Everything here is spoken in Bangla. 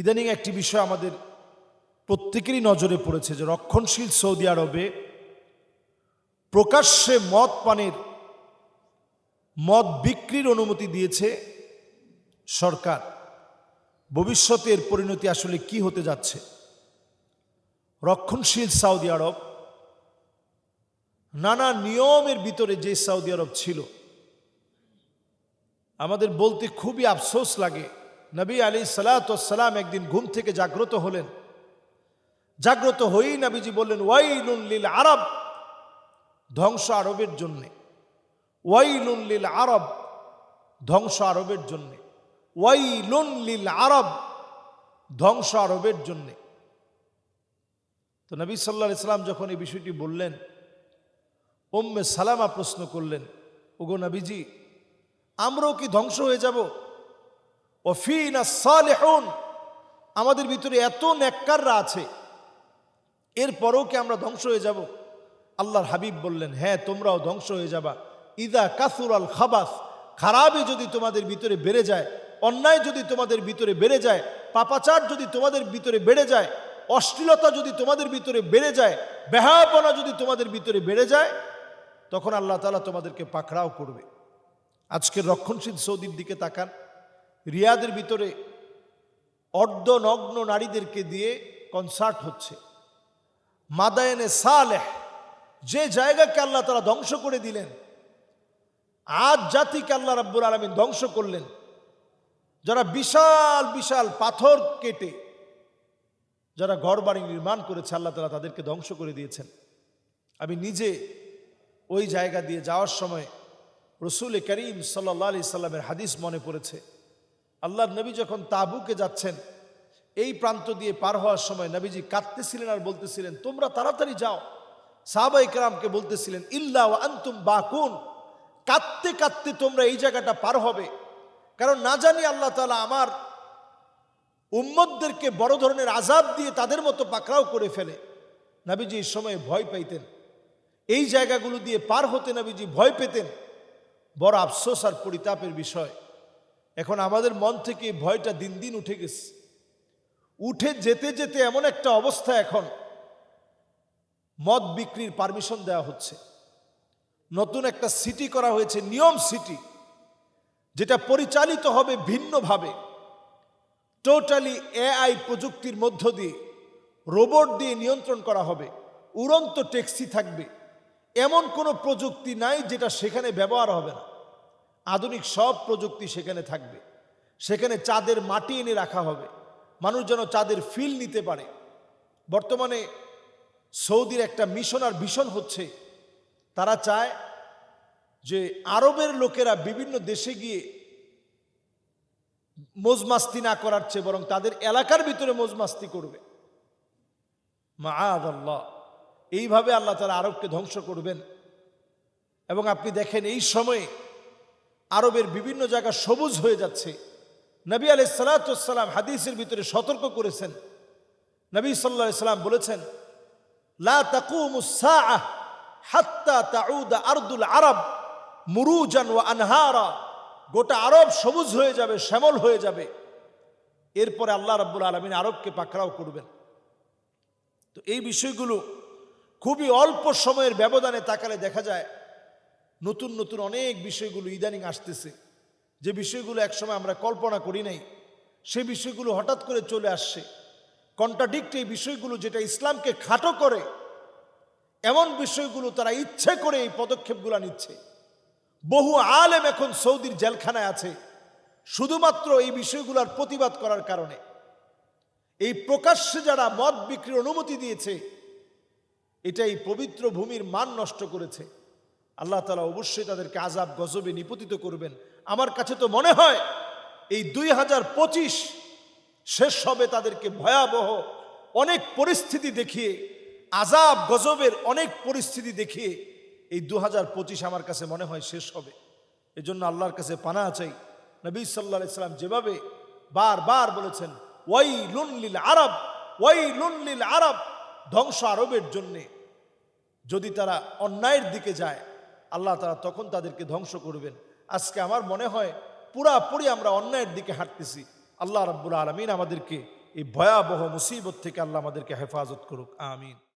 ইদানিং একটি বিষয় আমাদের প্রত্যেকেরই নজরে পড়েছে যে রক্ষণশীল সৌদি আরবে প্রকাশ্যে মদ পানের, মদ বিক্রির অনুমতি দিয়েছে সরকার। ভবিষ্যতে এর পরিণতি আসলে কি হতে যাচ্ছে? রক্ষণশীল সৌদি আরব নানা নিয়মের ভিতরে যে সৌদি আরব ছিল, আমাদের বলতে খুবই আফসোস লাগে। নবী আলী সালাতাম একদিন ঘুম থেকে জাগ্রত হলেন। জাগ্রত হয়েই নবীজি বললেন, ওয়াইলুন লিল আরব। ধ্বংস আরবের জন্যে। ওয়াইলুন লিল আরব। ধ্বংস আরবের জন্যে। ওয়াইলুন লিল আরব। ধ্বংস আরবের জন্যে। তো নবী সাল্লাহ ইসলাম যখন এই বিষয়টি বললেন ওম্মে সালামা প্রশ্ন করলেন, ওগো নবীজি, আমরাও কি ধ্বংস হয়ে যাব? ও ফিনা সালেহন আমাদের ভিতরে এত নেককাররা আছে। এরপরেও কি আমরা ধ্বংস হয়ে যাব? আল্লাহর হাবিব বললেন হ্যাঁ তোমরাও ধ্বংস হয়ে যাবা। ইদা কাসুর আল খাবাস খারাপই যদি তোমাদের ভিতরে বেড়ে যায়, অন্যায় যদি তোমাদের ভিতরে বেড়ে যায়, পাপাচার যদি তোমাদের ভিতরে বেড়ে যায়, অশ্লীলতা যদি তোমাদের ভিতরে বেড়ে যায় বেহাপনা যদি তোমাদের ভিতরে বেড়ে যায়, তখন আল্লাহ তালা তোমাদেরকে পাকড়াও করবে। আজকের রক্ষণশীল সৌদির দিকে তাকান। রিয়াদের ভিতরে অর্ধনগ্ন নারীদেরকে দিয়ে কনসার্ট হচ্ছে। মাদায়নে সালেহ, যে জায়গাকে আল্লাহ তারা ধ্বংস করে দিলেন, আজ জাতিকে আল্লাহ রাব্বুল আলমিন ধ্বংস করলেন। যারা বিশাল বিশাল পাথর কেটে, যারা ঘর বাড়ি নির্মাণ করেছে, আল্লাহ তালা তাদেরকে ধ্বংস করে দিয়েছেন। আমি নিজে ওই জায়গা দিয়ে যাওয়ার সময় রসুল করিম সাল্লা আলি সাল্লামের হাদিস মনে পড়েছে। আল্লাহর নবী যখন তাবুকে যাচ্ছেন, এই প্রান্ত দিয়ে পার হওয়ার সময় নবীজি কাঁদতেছিলেন আর বলতেছিলেন, তোমরা তাড়াতাড়ি যাও। সাহাবাই কালামকে বলতেছিলেন, ইল্লা আন্তুম বাকুন। কাঁদতে কাঁদতে তোমরা এই জায়গাটা পার হবে। কারণ না জানি আল্লাহ তালা আমার উম্মদদেরকে বড় ধরনের আজাব দিয়ে তাদের মতো পাকড়াও করে ফেলে। নাবিজি সময় ভয় পাইতেন। এই জায়গাগুলো দিয়ে পার হতে নাবিজি ভয় পেতেন। বড় আফসোস আর পরিতাপের বিষয়। এখন আমাদের মন থেকে ভয়টা দিন দিন উঠে গেছে। উঠে যেতে যেতে এমন একটা অবস্থা এখন। মদ বিক্রির পারমিশন দেওয়া হচ্ছে। নতুন একটা সিটি করা হয়েছে, নিয়ম সিটি যেটা পরিচালিত হবে ভিন্নভাবে। টোটালি এআই প্রযুক্তির মধ্য দিয়ে রোবট দিয়ে নিয়ন্ত্রণ করা হবে। উড়ন্ত ট্যাক্সি থাকবে। এমন কোনো প্রযুক্তি নাই যেটা সেখানে ব্যবহার হবে না। আধুনিক সব প্রযুক্তি সেখানে থাকবে। সেখানে চাঁদের মাটি এনে রাখা হবে। মানুষ যেন চাঁদের ফিল নিতে পারে। বর্তমানে সৌদির একটা মিশন আর ভীষণ হচ্ছে। তারা চায় যে আরবের লোকেরা বিভিন্ন দেশে গিয়ে মোজমাস্তি না করার চেয়ে বরং তাদের এলাকার ভিতরে মোজমাস্তি করবে। মা আল্লাহ এইভাবে আল্লাহ তারা আরবকে ধ্বংস করবেন। এবং আপনি দেখেন এই সময়ে আরবের বিভিন্ন জায়গা সবুজ হয়ে যাচ্ছে। নবী আলাই সালাতাম হাদিসের ভিতরে সতর্ক করেছেন। নবী সাল্লা সাল্লাম বলেছেন, লা আরব মুরুজান ও আনহারা। গোটা আরব সবুজ হয়ে যাবে, শ্যামল হয়ে যাবে। এরপরে আল্লাহ রাব্বুল আলমিন আরবকে পাকড়াও করবেন। তো এই বিষয়গুলো খুবই অল্প সময়ের ব্যবধানে তাকালে দেখা যায় নতুন নতুন অনেক বিষয়গুলো ইদানিং আসতেছে। যে বিষয়গুলো একসময় আমরা কল্পনা করি নাই, সে বিষয়গুলো হঠাৎ করে চলে আসছে। কন্ট্রাডিক্ট এই বিষয়গুলো যেটা ইসলামকে খাটো করে, এমন বিষয়গুলো তারা ইচ্ছে করে এই পদক্ষেপগুলো নিচ্ছে। বহু আলেম এখন সৌদির জেলখানায় আছে, শুধুমাত্র এই বিষয়গুলোর প্রতিবাদ করার কারণে। এই প্রকাশ্যে যারা মদ বিক্রির অনুমতি দিয়েছে এটা এই পবিত্র ভূমির মান নষ্ট করেছে। আল্লাহ তালা অবশ্যই তাদেরকে আজাব গজবে নিপতিত করবেন। আমার কাছে তো মনে হয় এই দুই হাজার পঁচিশ শেষ হবে তাদেরকে ভয়াবহ অনেক পরিস্থিতি দেখিয়ে আজাব গজবের অনেক পরিস্থিতি দেখিয়ে এই দু হাজার পঁচিশ আমার কাছে মনে হয় শেষ হবে। এজন্য আল্লাহর কাছে পানা চাই। নবী সাল্লা সাল্লাম যেভাবে বারবার বলেছেন ওয়াই লুনলিল আরব ওয়াই লুনলিল আরব। ধ্বংস আরবের জন্যে যদি তারা অন্যায়ের দিকে যায় আল্লাহ তারা তখন তাদেরকে ধ্বংস করবেন। আজকে আমার মনে হয় পুরাপুরি আমরা অন্যায়ের দিকে হাঁটতেছি। আল্লাহ রাব্বুল আলমিন আমাদেরকে এই ভয়াবহ মুসিবত থেকে আল্লাহ আমাদেরকে হেফাজত করুক। আমিন।